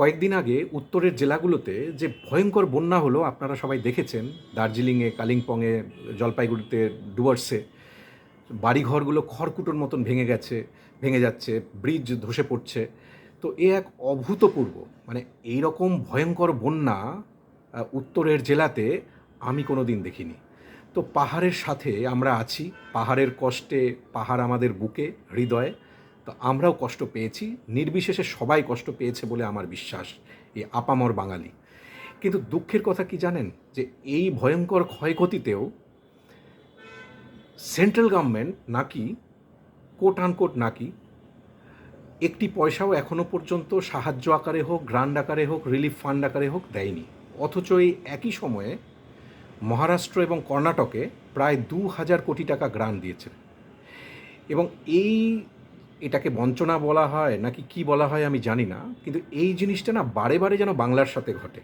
কয়েকদিন আগে উত্তরের জেলাগুলোতে যে ভয়ঙ্কর বন্যা হলো, আপনারা সবাই দেখেছেন, দার্জিলিংয়ে, কালিম্পংয়ে, জলপাইগুড়িতে, ডুয়ার্সে, বাড়িঘরগুলো খড়কুটোর মতন ভেঙে গেছে, ভেঙে যাচ্ছে, ব্রিজ ধসে পড়ছে। তো এ এক অভূতপূর্ব মানে এই রকম ভয়ঙ্কর বন্যা উত্তরের জেলাতে আমি কোনো দিন দেখিনি। তো পাহাড়ের সাথে আমরা আছি, পাহাড়ের কষ্টে, পাহাড় আমাদের বুকে, হৃদয়ে। তো আমরাও কষ্ট পেয়েছি। নির্বিশেষে সবাই কষ্ট পেয়েছে বলে আমার বিশ্বাস, এই আপামর বাঙালি। কিন্তু দুঃখের কথা কি জানেন? যে এই ভয়ঙ্কর ক্ষয়ক্ষতিতেও সেন্ট্রাল গভর্নমেন্ট নাকি কোট আনকোট নাকি, একটি পয়সাও এখনও পর্যন্ত সাহায্য আকারে হোক গ্রান্ড আকারে হোক রিলিফ ফান্ড আকারে হোক দেয়নি। অথচ এই একই সময়ে মহারাষ্ট্র এবং কর্ণাটকে প্রায় দু হাজার কোটি টাকা গ্রান্ট দিয়েছে। এবং এই এটাকে বঞ্চনা বলা হয়, নাকি কি বলা হয় আমি জানি না, কিন্তু এই জিনিসটা না বারে বারে যেন বাংলার সাথে ঘটে।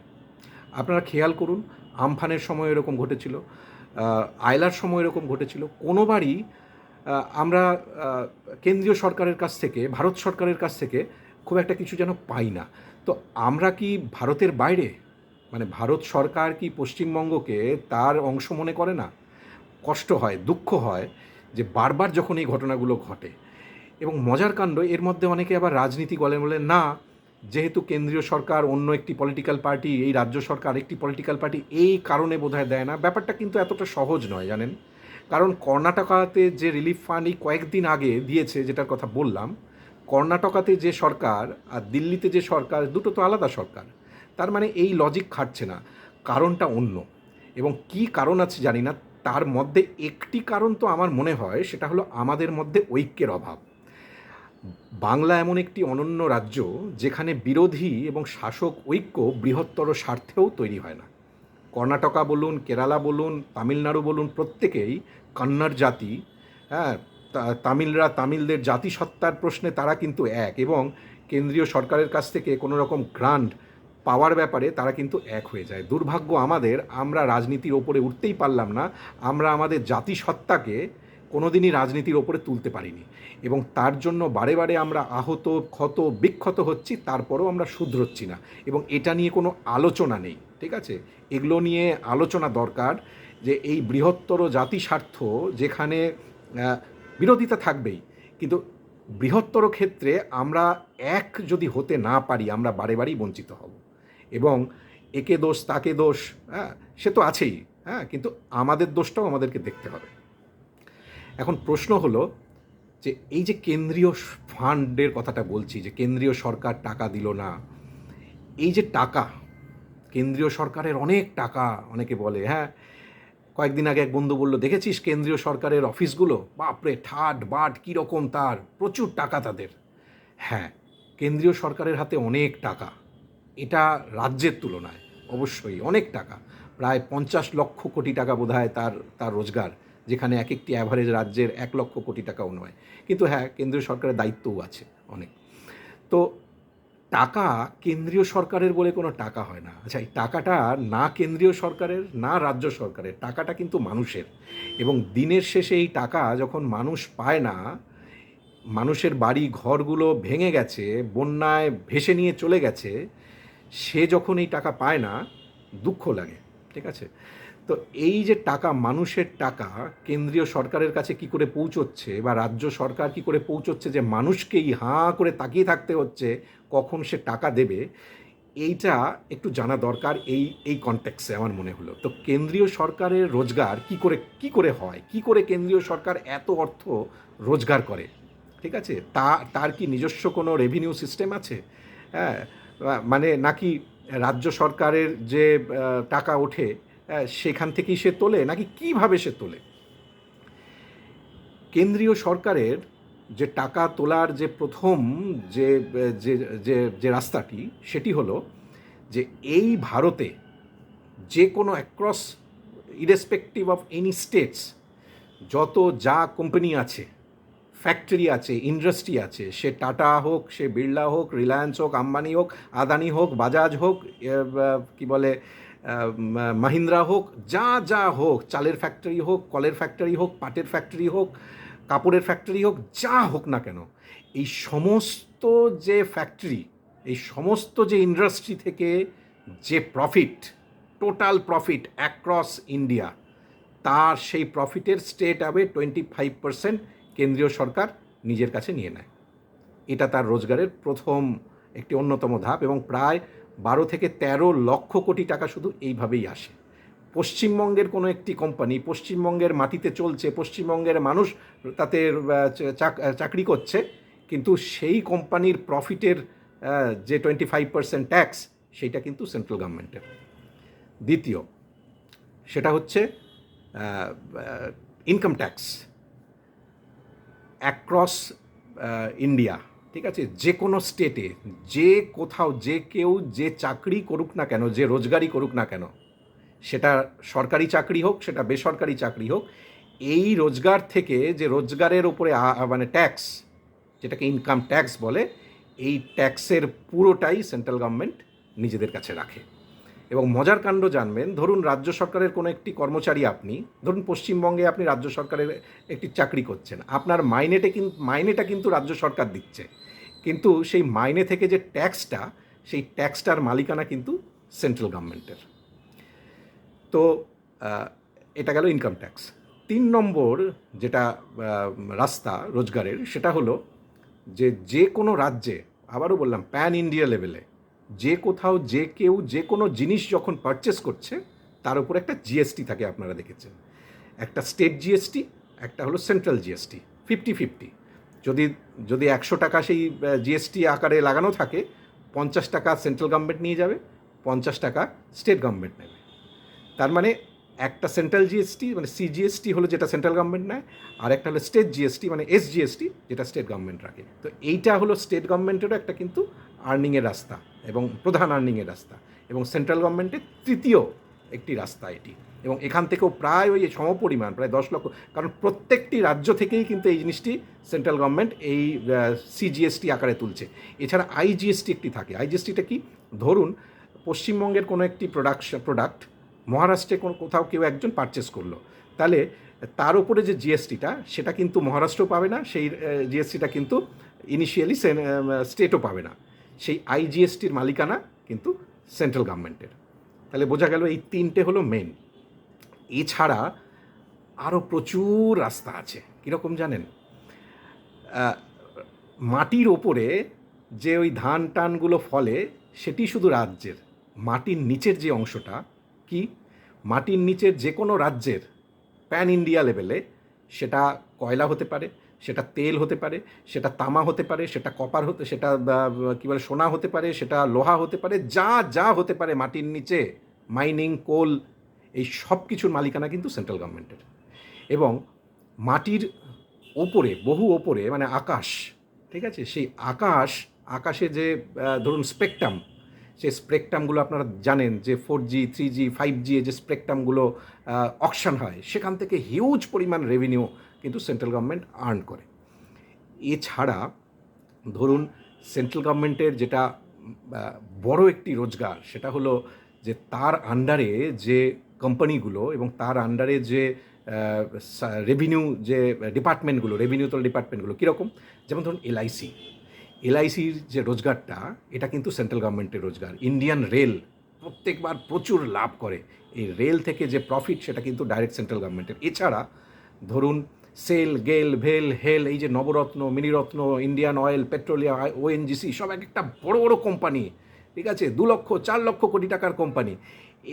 আপনারা খেয়াল করুন, আমফানের সময় এরকম ঘটেছিল আয়লার সময় এরকম ঘটেছিল। কোনোবারই আমরা কেন্দ্রীয় সরকারের কাছ থেকে, ভারত সরকারের কাছ থেকে খুব একটা কিছু যেন পাই না। তো আমরা কি ভারতের বাইরে? মানে ভারত সরকার কি পশ্চিমবঙ্গকে তার অংশ মনে করে না? কষ্ট হয়, দুঃখ হয় যে বারবার যখন এই ঘটনাগুলো ঘটে এবং মজার কাণ্ড, এর মধ্যে অনেকে আবার রাজনীতি বলে বলে, না, যেহেতু কেন্দ্রীয় সরকার অন্য একটি পলিটিক্যাল পার্টি এই রাজ্য সরকার একটি পলিটিক্যাল পার্টি এই কারণে বোধহয় দেয় না। ব্যাপারটা কিন্তু এতটা সহজ নয়, জানেন? কারণ কর্ণাটকাতে যে রিলিফ ফান্ড এই কয়েকদিন আগে দিয়েছে, যেটার কথা বললাম, কর্ণাটকাতে যে সরকার আর দিল্লিতে যে সরকার, দুটো তো আলাদা সরকার। তার মানে এই লজিক খাটছে না, কারণটা অন্য। এবং কি কারণ আছে জানি না, তার মধ্যে একটি কারণ তো আমার মনে হয়, সেটা হলো আমাদের মধ্যে ঐক্যের অভাব। বাংলা এমন একটি অনন্য রাজ্য যেখানে বিরোধী এবং শাসক ঐক্য বৃহত্তর স্বার্থেও তৈরি হয় না। কর্ণাটকা বলুন, কেরালা বলুন, তামিলনাড়ু বলুন, প্রত্যেকেই কন্নড় জাতি। হ্যাঁ তামিলরা তামিলদের জাতিসত্তার প্রশ্নে তারা কিন্তু এক এবং কেন্দ্রীয় সরকারের কাছ থেকে কোনো রকম গ্রান্ট পাওয়ার ব্যাপারে তারা কিন্তু এক হয়ে যায়। দুর্ভাগ্য আমাদের, আমরা রাজনীতির ওপরে উঠতেই পারলাম না। আমরা আমাদের জাতিসত্তাকে কোনোদিনই রাজনীতির ওপরে তুলতে পারিনি। এবং তার জন্য বারে বারে আমরা আহত, ক্ষত, বিক্ষত হচ্ছি, তারপরেও আমরা শুধরোচ্ছি না। এবং এটা নিয়ে কোনো আলোচনা নেই, ঠিক আছে? এগুলো নিয়ে আলোচনা দরকার যে এই বৃহত্তর জাতি স্বার্থ যেখানে বিরোধিতা থাকবেই। কিন্তু বৃহত্তর ক্ষেত্রে আমরা এক যদি হতে না পারি, আমরা বারে বারেই বঞ্চিত হব। এবং একে দোষ, তাকে দোষ হ্যাঁ সে তো আছেই হ্যাঁ কিন্তু আমাদের দোষটাও আমাদেরকে দেখতে হবে। এখন প্রশ্ন হলো যে এই যে কেন্দ্রীয় ফান্ডের কথাটা বলছি, যে কেন্দ্রীয় সরকার টাকা দিল না, এই যে টাকা, কেন্দ্রীয় সরকারের অনেক টাকা অনেকে বলে হ্যাঁ কয়েকদিন আগে এক বন্ধু বলল, দেখেছিস কেন্দ্রীয় সরকারের অফিসগুলো? বাপরে, ঠাট বাট কীরকম তার? প্রচুর টাকা তাদের। হ্যাঁ কেন্দ্রীয় সরকারের হাতে অনেক টাকা, এটা রাজ্যের তুলনায় অবশ্যই অনেক টাকা, প্রায় পঞ্চাশ লক্ষ কোটি টাকা বোধহয় তার তার রোজগার। যেখানে এক একটি অ্যাভারেজ রাজ্যের এক লক্ষ কোটি টাকাও নয়। কিন্তু হ্যাঁ কেন্দ্রীয় সরকারের দায়িত্বও আছে অনেক। তো টাকা কেন্দ্রীয় সরকারের বলে কোনো টাকা হয় না। আচ্ছা এই টাকাটা না কেন্দ্রীয় সরকারের, না রাজ্য সরকারের, টাকাটা কিন্তু মানুষের। এবং দিনের শেষে এই টাকা যখন মানুষ পায় না, মানুষের বাড়ি ঘরগুলো ভেঙে গেছে, বন্যায় ভেসে নিয়ে চলে গেছে, সে যখন এই টাকা পায় না, দুঃখ লাগে, ঠিক আছে? তো এই যে টাকা, মানুষের টাকা, কেন্দ্রীয় সরকারের কাছে কি করে পৌঁছচ্ছে বা রাজ্য সরকার কি করে পৌঁছচ্ছে যে মানুষকেই হাঁ করে তাকিয়ে থাকতে হচ্ছে, কখন সে টাকা দেবে, এইটা একটু জানা দরকার এই এই কনটেক্সে আমার মনে হলো। তো কেন্দ্রীয় সরকারের রোজগার কি করে কি করে হয়? কি করে কেন্দ্রীয় সরকার এত অর্থ রোজগার করে? ঠিক আছে? তা, তার কি নিজস্ব কোনো রেভিনিউ সিস্টেম আছে? হ্যাঁ? মানে নাকি রাজ্য সরকারের যে টাকা ওঠে সেখান থেকেই সে তোলে, নাকি কীভাবে সে তোলে? কেন্দ্রীয় সরকারের যে টাকা তোলার যে প্রথম যে যে যে রাস্তাটি, সেটি হলো যে এই ভারতে যে কোনো across irrespective of any states যত যা কোম্পানি আছে ফ্যাক্টরি আছে ইন্ডাস্ট্রি আছে, সে টাটা হোক, সে বিড়লা হোক রিলায়েন্স হোক আম্বানি হোক আদানি হোক বাজাজ হোক কি বলে মাহিন্দ্রা হোক, যা যা হোক, চালের ফ্যাক্টরি হোক, কলের ফ্যাক্টরি হোক, পাটের ফ্যাক্টরি হোক, কাপড়ের ফ্যাক্টরি হোক, যা হোক না কেন, এই সমস্ত যে ফ্যাক্টরি এই সমস্ত যে ইন্ডাস্ট্রি থেকে যে profit total profit across India তার সেই প্রফিটের স্টেট আবে টোয়েন্টি ফাইভ পার্সেন্ট কেন্দ্রীয় সরকার নিজের কাছে নিয়ে নেয়। এটা তার রোজগারের প্রথম একটি অন্যতম ধাপ এবং প্রায় বারো থেকে ১৩ লক্ষ কোটি টাকা শুধু এইভাবেই আসে। পশ্চিমবঙ্গের কোনো একটি কোম্পানি পশ্চিমবঙ্গের মাটিতে চলছে, পশ্চিমবঙ্গের মানুষ তাতে চাকরি করছে, কিন্তু সেই কোম্পানির প্রফিটের যে টোয়েন্টি ফাইভ পার্সেন্ট ট্যাক্স সেইটা কিন্তু সেন্ট্রাল গভর্নমেন্টের দ্বিতীয়, সেটা হচ্ছে ইনকাম ট্যাক্স অ্যাক্রস ইন্ডিয়া ঠিক আছে? যে কোনো স্টেটে যে কোথাও, যে কেউ যে চাকরি করুক না কেন, যে রোজগারি করুক না কেন, সেটা সরকারি চাকরি হোক, সেটা বেসরকারি চাকরি হোক, এই রোজগার থেকে যে রোজগারের উপরে মানে ট্যাক্স যেটাকে ইনকাম ট্যাক্স বলে, এই ট্যাক্সের পুরোটাই সেন্ট্রাল গভর্নমেন্ট নিজেদের কাছে রাখে। এবং মজার কাণ্ড জানবেন, ধরুন রাজ্য সরকারের কোনো একটি কর্মচারী আপনি, ধরুন পশ্চিমবঙ্গে আপনি রাজ্য সরকারের একটি চাকরি করছেন, আপনার মাইনেটে কিন্তু মাইনেটা কিন্তু রাজ্য সরকার দিচ্ছে। কিন্তু সেই মাইনে থেকে যে ট্যাক্সটা, সেই ট্যাক্সটার মালিকানা কিন্তু সেন্ট্রাল গভর্নমেন্টের। তো এটা গেল ইনকাম ট্যাক্স। তিন নম্বর যেটা রাস্তা রোজগারের, সেটা হলো যে যে কোনো রাজ্যে, আবারও বললাম, প্যান ইন্ডিয়া লেভেলে যে কোথাও, যে কেউ, যে কোনো জিনিস যখন পারচেস করছে, তার উপর একটা জিএসটি থাকে আপনারা দেখেছেন। একটা স্টেট জিএসটি একটা হলো সেন্ট্রাল জিএসটি ফিফটি ফিফটি যদি যদি একশো টাকা সেই জিএসটি আকারে লাগানো থাকে, পঞ্চাশ টাকা সেন্ট্রাল গভর্নমেন্ট নিয়ে যাবে, পঞ্চাশ টাকা স্টেট গভর্নমেন্ট নেবে। তার মানে একটা সেন্ট্রাল জিএসটি মানে সিজিএসটি হলো যেটা সেন্ট্রাল গভর্নমেন্ট নেয়, আর একটা হলো স্টেট জিএসটি মানে এস জিএসটি যেটা স্টেট গভর্নমেন্ট রাখে। তো এইটা হলো স্টেট গভর্নমেন্টেরও একটা কিন্তু আর্নিংয়ের রাস্তা। এবং প্রধান আর্নিংয়ের রাস্তা এবং সেন্ট্রাল গভর্নমেন্টের তৃতীয় একটি রাস্তা এটি। এবং এখান থেকেও প্রায় ওই সমপরিমাণ প্রায় দশ লক্ষ, কারণ প্রত্যেকটি রাজ্য থেকেই কিন্তু এই জিনিসটি সেন্ট্রাল গভর্নমেন্ট এই সিজিএসটি আকারে তুলছে। এছাড়া আইজিএসটি একটি থাকে। আইজিএসটিটা কি? ধরুন, পশ্চিমবঙ্গের কোনো একটি প্রোডাকশন প্রোডাক্ট মহারাষ্ট্রে কোনো, কোথাও কেউ একজন পারচেস করল। তাহলে তার উপরে যে জিএসটিটা সেটা কিন্তু মহারাষ্ট্র পাবে না, সেই জিএসটিটা কিন্তু ইনিশিয়ালি স্টেটও পাবে না। সেই আইজিএসটির মালিকানা কিন্তু সেন্ট্রাল গভর্নমেন্টের। তাহলে বোঝা গেল এই তিনটে হলো মেন এছাড়া আরও প্রচুর রাস্তা আছে, কীরকম জানেন? মাটির ওপরে যে ওই ধান টানগুলো ফলে, সেটি শুধু রাজ্যের। মাটির নিচের যে অংশটা, কি? মাটির নিচের যে কোনো রাজ্যের প্যান ইন্ডিয়া লেভেলে সেটা কয়লা হতে পারে সেটা তেল হতে পারে, সেটা তামা হতে পারে, সেটা কপার হতে, সেটা কী বলে, সোনা হতে পারে, সেটা লোহা হতে পারে, যা যা হতে পারে মাটির নিচে, মাইনিং, কোল, এই সব কিছুর মালিকানা কিন্তু সেন্ট্রাল গভর্নমেন্টের। এবং মাটির ওপরে, বহু ওপরে মানে আকাশ, ঠিক আছে? সেই আকাশ, আকাশে যে ধরুন স্পেকট্রাম, সেই স্পেকট্রামগুলো আপনারা জানেন যে four G three G five G যে স্পেকট্রামগুলো অকশন হয়, সেখান থেকে হিউজ পরিমাণ রেভিনিউ কিন্তু সেন্ট্রাল গভর্নমেন্ট আর্ন করে। এছাড়া ধরুন সেন্ট্রাল গভর্নমেন্টের যেটা বড় একটি রোজগার সেটা হলো যে তার আন্ডারে যে কোম্পানিগুলো এবং তার আন্ডারে যে রেভিনিউ যে ডিপার্টমেন্টগুলো রেভিনিউ তোলা ডিপার্টমেন্টগুলো কীরকম? যেমন ধরুন এলআইসি এলআইসির যে রোজগারটা, এটা কিন্তু সেন্ট্রাল গভর্নমেন্টের রোজগার। ইন্ডিয়ান রেল প্রত্যেকবার প্রচুর লাভ করে। এই রেল থেকে যে প্রফিট সেটা কিন্তু ডাইরেক্ট সেন্ট্রাল গভর্নমেন্টের। এছাড়া ধরুন সেল, গেল, ভেল, হেল, এই যে Navratna, Miniratna, Indian oil, petroleum ONGC, সব এক একটা বড় বড় কোম্পানি, ঠিক আছে? দু লক্ষ, চার লক্ষ কোটি টাকার কোম্পানি।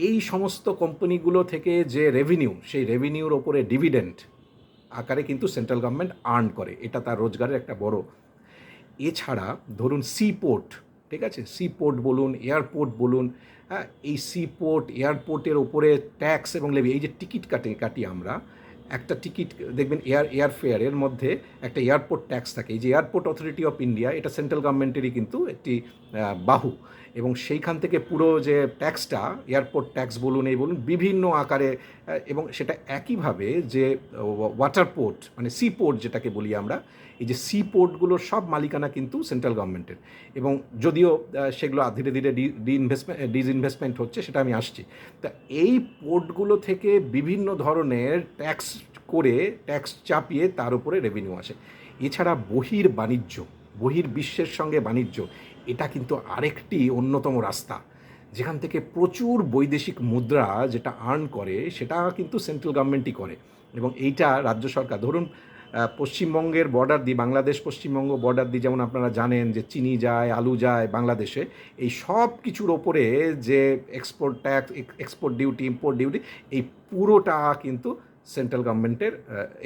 এই সমস্ত কোম্পানিগুলো থেকে যে রেভিনিউ সেই রেভিনিউর ওপরে ডিভিডেন্ড আকারে কিন্তু সেন্ট্রাল গভর্নমেন্ট আর্ন করে। এটা তার রোজগারের একটা বড়। এছাড়া ধরুন সি পোর্ট ঠিক আছে? সি পোর্ট বলুন এয়ারপোর্ট বলুন হ্যাঁ? এই সি পোর্ট এয়ারপোর্টের ওপরে ট্যাক্স এবং লেভি এই যে টিকিট কাটে, কাটি আমরা একটা টিকিট, দেখবেন এয়ার এয়ার ফেয়ারের মধ্যে একটা এয়ারপোর্ট ট্যাক্স থাকে। এই যে এয়ারপোর্ট অথরিটি অফ ইন্ডিয়া, এটা সেন্ট্রাল গভর্নমেন্টেরই কিন্তু একটি বাহু। এবং সেইখান থেকে পুরো যে ট্যাক্সটা, এয়ারপোর্ট ট্যাক্স বলুন, এই বলুন, বিভিন্ন আকারে এবং সেটা একইভাবে যে ওয়াটার পোর্ট মানে সি পোর্ট যেটাকে বলি আমরা, এই যে সি পোর্টগুলোর সব মালিকানা কিন্তু সেন্ট্রাল গভর্নমেন্টের এবং যদিও সেগুলো ধীরে ধীরে ডি ইনভেস্টমেন্ট ডিসইনভেস্টমেন্ট হচ্ছে, সেটা আমি আসছি। তা এই পোর্টগুলো থেকে বিভিন্ন ধরনের ট্যাক্স করে, ট্যাক্স চাপিয়ে তার উপরে রেভিনিউ আসে। এছাড়া বহির বাণিজ্য, বহির বিশ্বের সঙ্গে বাণিজ্য এটা কিন্তু আরেকটি অন্যতম রাস্তা। যেখান থেকে প্রচুর বৈদেশিক মুদ্রা যেটা আর্ন করে, সেটা কিন্তু সেন্ট্রাল গভর্নমেন্টই করে। এবং এইটা রাজ্য সরকার, ধরুন পশ্চিমবঙ্গের বর্ডার দিয়ে, বাংলাদেশ পশ্চিমবঙ্গ বর্ডার দিয়ে যেমন আপনারা জানেন যে চিনি যায়, আলু যায় বাংলাদেশে, এই সব কিছুর ওপরে যে export tax export duty import duty এই পুরোটা কিন্তু সেন্ট্রাল গভর্নমেন্টের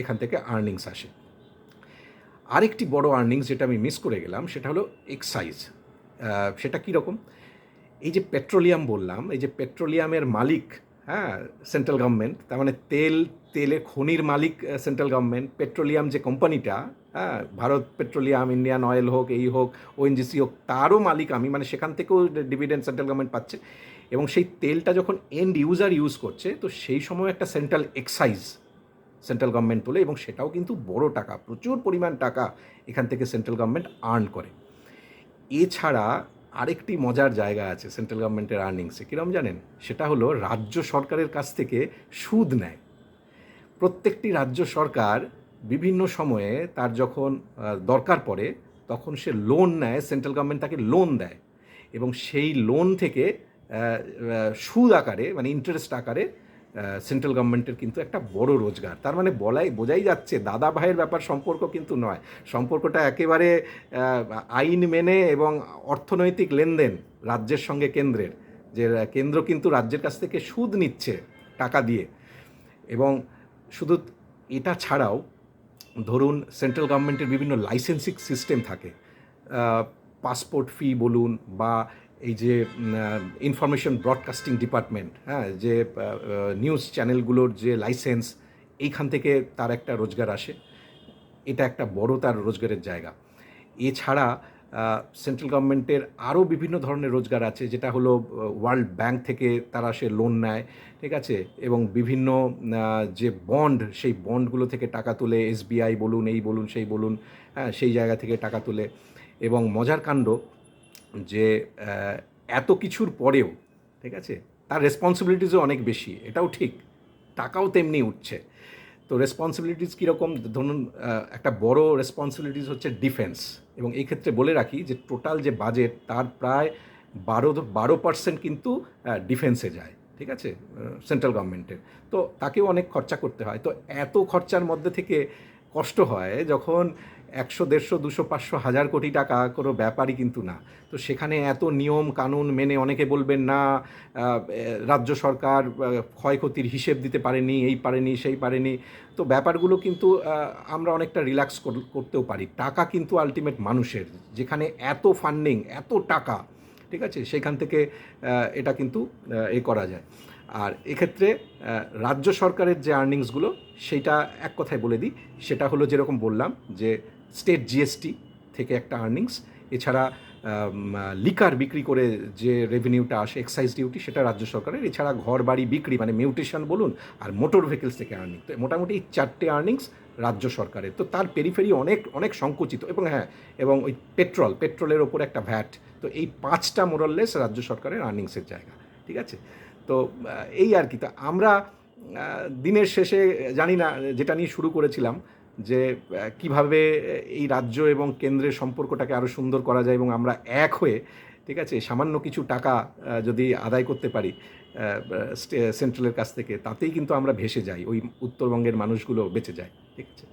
এখান থেকে আর্নিংস আসে। আরেকটি বড় আর্নিংস যেটা আমি মিস করে গেলাম, সেটা হলো এক্সাইজ সেটা কীরকম এই যে পেট্রোলিয়াম বললাম, এই যে পেট্রোলিয়ামের মালিক হ্যাঁ সেন্ট্রাল গভর্নমেন্ট, তার মানে তেল, তেলের খনির মালিক সেন্ট্রাল গভর্নমেন্ট, পেট্রোলিয়াম যে কোম্পানিটা হ্যাঁ ভারত পেট্রোলিয়াম ইন্ডিয়ান অয়েল হোক, এই হোক ওএনজিসি হোক, তারও মালিক আমি মানে সেখান থেকেও ডিভিডেন্ড সেন্ট্রাল গভর্নমেন্ট পাচ্ছে। এবং সেই তেলটা যখন এন্ড ইউজার ইউজ করছে, তো সেই সময় একটা সেন্ট্রাল এক্সাইজ সেন্ট্রাল গভর্নমেন্ট তোলে, এবং সেটাও কিন্তু বড় টাকা, প্রচুর পরিমাণ টাকা এখান থেকে সেন্ট্রাল গভর্নমেন্ট আর্ন করে। এছাড়া আরেকটি মজার জায়গা আছে সেন্ট্রাল গভর্নমেন্টের আর্নিংসে। কীরকম জানেন? সেটা হলো রাজ্য সরকারের কাছ থেকে সুদ নেয়। প্রত্যেকটি রাজ্য সরকার বিভিন্ন সময়ে তার যখন দরকার পড়ে, তখন সে লোন নেয়, সেন্ট্রাল গভর্নমেন্ট তাকে লোন দেয়। এবং সেই লোন থেকে সুদ আকারে মানে ইন্টারেস্ট আকারে সেন্ট্রাল গভর্নমেন্টের কিন্তু একটা বড় রোজগার। তার মানে বলাই, বোঝাই যাচ্ছে দাদা ভাইয়ের ব্যাপার সম্পর্ক কিন্তু নয়। সম্পর্কটা একেবারে আইন মেনে এবং অর্থনৈতিক লেনদেন রাজ্যের সঙ্গে কেন্দ্রের। যে কেন্দ্র কিন্তু রাজ্যের কাছ থেকে সুদ নিচ্ছে টাকা দিয়ে। এবং শুধু এটা ছাড়াও ধরুন সেন্ট্রাল গভর্নমেন্টের বিভিন্ন লাইসেন্সিং সিস্টেম থাকে। পাসপোর্ট ফি বলুন বা এই যে ইনফরমেশন ব্রডকাস্টিং ডিপার্টমেন্ট হ্যাঁ যে নিউজ চ্যানেলগুলোর যে লাইসেন্স এইখান থেকে তার একটা রোজগার আসে। এটা একটা বড় তার রোজগারের জায়গা। এছাড়া সেন্ট্রাল গভর্নমেন্টের আরও বিভিন্ন ধরনের রোজগার আছে, যেটা হলো ওয়ার্ল্ড ব্যাংক থেকে তারা সে লোন নেয়, ঠিক আছে? এবং বিভিন্ন যে বন্ড সেই বন্ডগুলো থেকে টাকা তুলে এসবিআই বলুন, এই বলুন, সেই বলুন হ্যাঁ সেই জায়গা থেকে টাকা তুলে। এবং মজার কাণ্ড যে এত কিছুর পরেও, ঠিক আছে? তার রেসপন্সিবিলিটিসও অনেক বেশি, এটাও ঠিক। টাকাও তেমনি উঠছে। তো রেসপন্সিবিলিটিস কীরকম? ধরুন একটা বড় রেসপন্সিবিলিটিস হচ্ছে ডিফেন্স এবং এই ক্ষেত্রে বলে রাখি যে টোটাল যে বাজেট তার প্রায় বারো বারো পার্সেন্ট কিন্তু ডিফেন্সে যায়, ঠিক আছে? সেন্ট্রাল গভর্নমেন্টের তো তাকেও অনেক খরচা করতে হয়। তো এত খরচার মধ্যে থেকে কষ্ট হয় যখন একশো, দেড়শো, দুশো, পাঁচশো, হাজার কোটি টাকা কোনো ব্যাপারই কিন্তু না। তো সেখানে এত নিয়ম কানুন মেনে অনেকে বলবেন, না রাজ্য সরকার ক্ষয়ক্ষতির হিসেব দিতে পারেনি, এই পারেনি, সেই পারেনি। তো ব্যাপারগুলো কিন্তু আমরা অনেকটা রিল্যাক্স করতেও পারি। টাকা কিন্তু আলটিমেট মানুষের। যেখানে এত ফান্ডিং এত টাকা, ঠিক আছে, সেখান থেকে এটা কিন্তু এ করা যায়। আর এক্ষেত্রে রাজ্য সরকারের যে আর্নিংসগুলো সেটা এক কথায় বলে দিই। সেটা হলো যেরকম বললাম যে স্টেট জিএসটি থেকে একটা আর্নিংস এছাড়া লিকার বিক্রি করে যে রেভিনিউটা আসে এক্সাইজ ডিউটি সেটা রাজ্য সরকারের। এছাড়া ঘর বাড়ি বিক্রি মানে মিউটেশন বলুন, আর মোটর ভেহিকলস থেকে আর্নিং তো মোটামুটি এই চারটে আর্নিংস রাজ্য সরকারের। তো তার পেরিফেরি অনেক অনেক সংকুচিত। এবং হ্যাঁ এবং ওই পেট্রোল পেট্রোলের ওপর একটা ভ্যাট তো এই পাঁচটা মোরাললেস রাজ্য সরকারের আর্নিংসের জায়গা। ঠিক আছে? তো এই আর কি। তো আমরা দিনের শেষে, জানি না, যেটা নিয়ে শুরু করেছিলাম যে কীভাবে এই রাজ্য এবং কেন্দ্রের সম্পর্কটাকে আরও সুন্দর করা যায় এবং আমরা এক হয়ে, ঠিক আছে, সামান্য কিছু টাকা যদি আদায় করতে পারি সেন্ট্রালের কাছ থেকে, তাতেই কিন্তু আমরা ভেসে যাই, ওই উত্তরবঙ্গের মানুষগুলো বেঁচে যায়, ঠিক আছে?